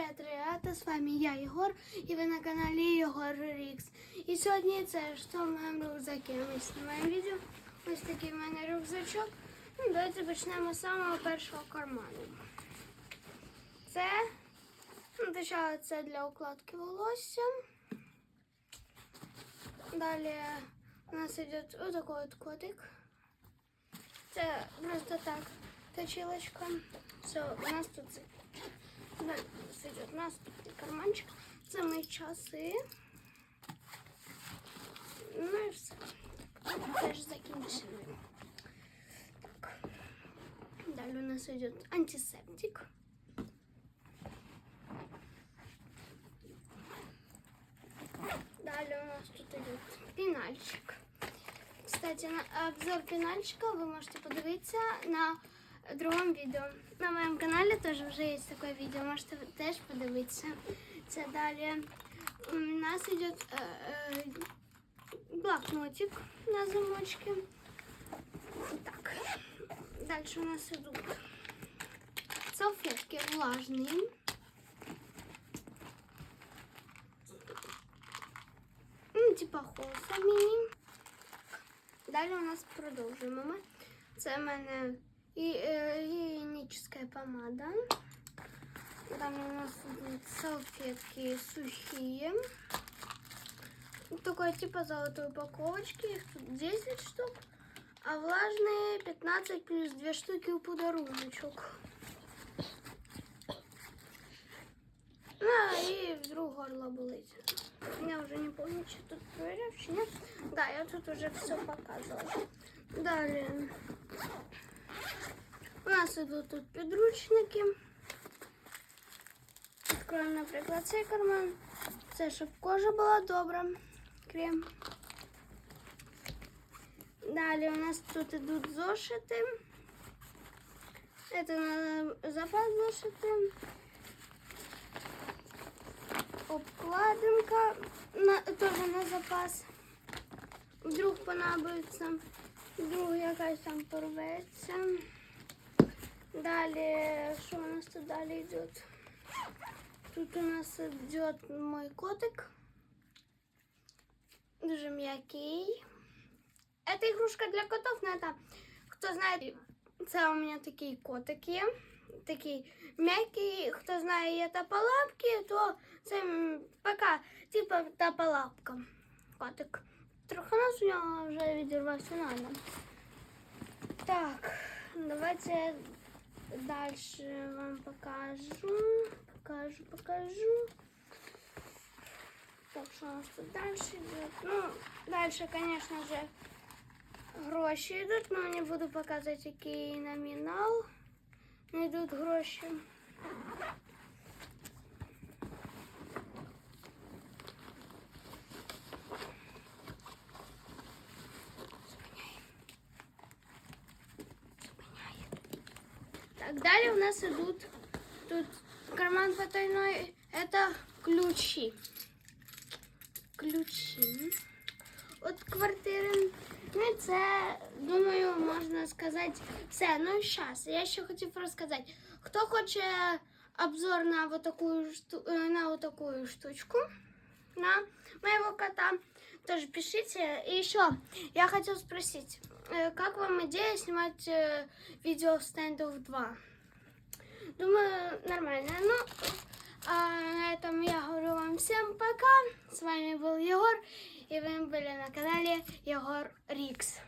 привет, ребята! З вами я, Єгор, і ви на каналі Єгор Рікс. І сьогодні це що в моєму рюкзакі. Ми знімаємо відео. Ось такий в рюкзачок. Ну, давайте почнемо з самого першого карману. Це, ну, точніше, це для укладки волосся. Далі у нас йде ось такий от котик. Це просто так, точилочка. Все, у нас тут це Далі сидить наступний карманчик. Це мої часи. Ну і все. Так, теж закінчили. Так. Далі у нас йде антисептик. Далі у нас тут йде пінальчик. Кстати, на обзор пінальчика ви можете подивитися на другому відео. На моєму каналі теж вже є таке відео, можете теж подивитися. Це далі у нас йде е, е, блокнотик на замочки. Так. Далі у нас йдуть салфетки влажні. Ну, типа холса міні. Далі у нас продовжуємо ми. Це в мене е, гигиеническая помада. Там у нас будут салфетки сухие. Такой типа золотой упаковочки. Их тут 10 штук. А влажные 15 плюс 2 штуки у подаруночок. Ну, и вдруг горло болить. Я уже не помню, что тут проверяю, чи. Да, я тут уже все показывала. Далее. У нас ідуть тут підручники. Відкроємо, наприклад, цей карман. Це щоб кожа була добра. Крем. Далі у нас тут ідуть зошити. Це на запас зошити. Обкладинка на, теж на запас. Вдруг понадобиться, вдруг якась там порветься. Далее, что у нас тут далее идет? Тут у нас идет мой котик. Дуже м'який. Это игрушка для котов, но это, хто знає, це у мене такий котик є. Такий м'який, хто знає, є тапалапки, то це м, пока, типа тапалапка. Котик. Трохи нас у нього вже відірвався надо. Так, давайте дальше вам покажу. Покажу, покажу. Так, что у нас тут дальше идет? Ну, дальше, конечно же, гроші йдуть, но не буду показывать, який номінал. Не йдуть гроші. Так, далее у нас идут тут карман потайной. Это ключи. Ключи от квартири. Ну і це, думаю, можна сказати все. Ну і зараз. Я ще хотів розказати. Хто хоче обзор на вот такую, шту- э, на вот такую штучку, На моего кота, тоже пишите. И еще я хотел спросить, э, как вам идея снимать э, видео в стендов 2? Думаю, нормально. Ну, а на этом я говорю вам всем пока. С вами был Егор, и вы были на канале Егор Рикс.